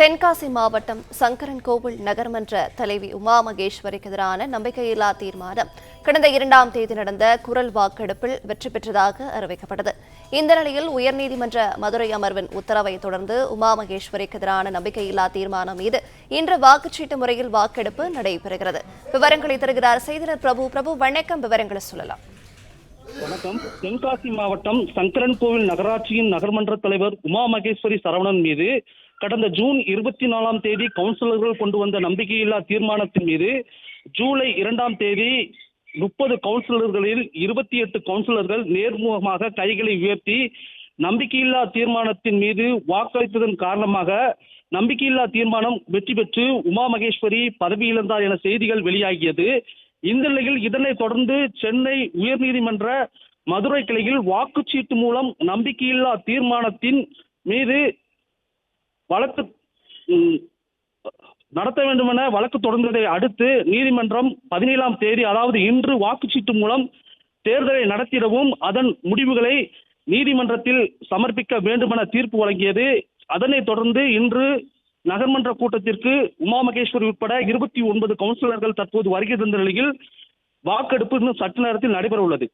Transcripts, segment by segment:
தென்காசி மாவட்டம் சங்கரன் கோவில் நகர்மன்ற தலைவி உமா மகேஸ்வரிக்கு எதிரான நம்பிக்கையில்லா தீர்மானம். கடந்த இரண்டாம் தேதி நடந்த குரல் வாக்கெடுப்பில் வெற்றி பெற்றதாக அறிவிக்கப்பட்டது. இந்த நிலையில் உயர்நீதிமன்ற மதுரை அமர்வின் உத்தரவை தொடர்ந்து உமா மகேஸ்வரிக்கு எதிரான நம்பிக்கையில்லா தீர்மானம் மீது இன்று வாக்குச்சீட்டு முறையில் வாக்கெடுப்பு நடைபெறுகிறது. விவரங்களை தருகிறார் செய்தியாளர் பிரபு. பிரபு வணக்கம். விவரங்களை சொல்லலாம். வணக்கம். தென்காசி மாவட்டம் சங்கரன் கோவில் நகராட்சியின் நகர்மன்ற தலைவர் உமா மகேஸ்வரி சரவணன் மீது கடந்த ஜூன் இருபத்தி நாலாம் தேதி கவுன்சிலர்கள் கொண்டு வந்த நம்பிக்கையில்லா தீர்மானத்தின் மீது ஜூலை இரண்டாம் தேதி முப்பது கவுன்சிலர்களில் இருபத்தி எட்டு கவுன்சிலர்கள் நேர்முகமாக கைகளை உயர்த்தி நம்பிக்கையில்லா தீர்மானத்தின் மீது வாக்களித்ததன் காரணமாக நம்பிக்கையில்லா தீர்மானம் வெற்றி பெற்று உமா மகேஸ்வரி பதவி இழந்தார் என செய்திகள் வெளியாகியது. இந்த நிலையில் இதனைத் தொடர்ந்து சென்னை உயர்நீதிமன்ற மதுரை கிளையில் வாக்குச்சீட்டு மூலம் நம்பிக்கையில்லா தீர்மானத்தின் மீது வழக்கு நடத்த வேண்டுமென வழக்கு தொடர்ந்ததை அடுத்து நீதிமன்றம் பதினேழாம் தேதி அதாவது இன்று வாக்குச்சீட்டு மூலம் தேர்தலை நடத்திடவும் அதன் முடிவுகளை நீதிமன்றத்தில் சமர்ப்பிக்க வேண்டுமென தீர்ப்பு வழங்கியது. அதனைத் தொடர்ந்து இன்று நகர்மன்ற கூட்டத்திற்கு உமா மகேஸ்வரி உட்பட இருபத்தி ஒன்பது கவுன்சிலர்கள் தற்போது வருகை தந்த நிலையில் வாக்கெடுப்பு இன்னும் சற்று நேரத்தில் நடைபெற உள்ளது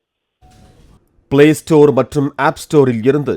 பிளே ஸ்டோர் மற்றும் ஆப் ஸ்டோரில் இருந்து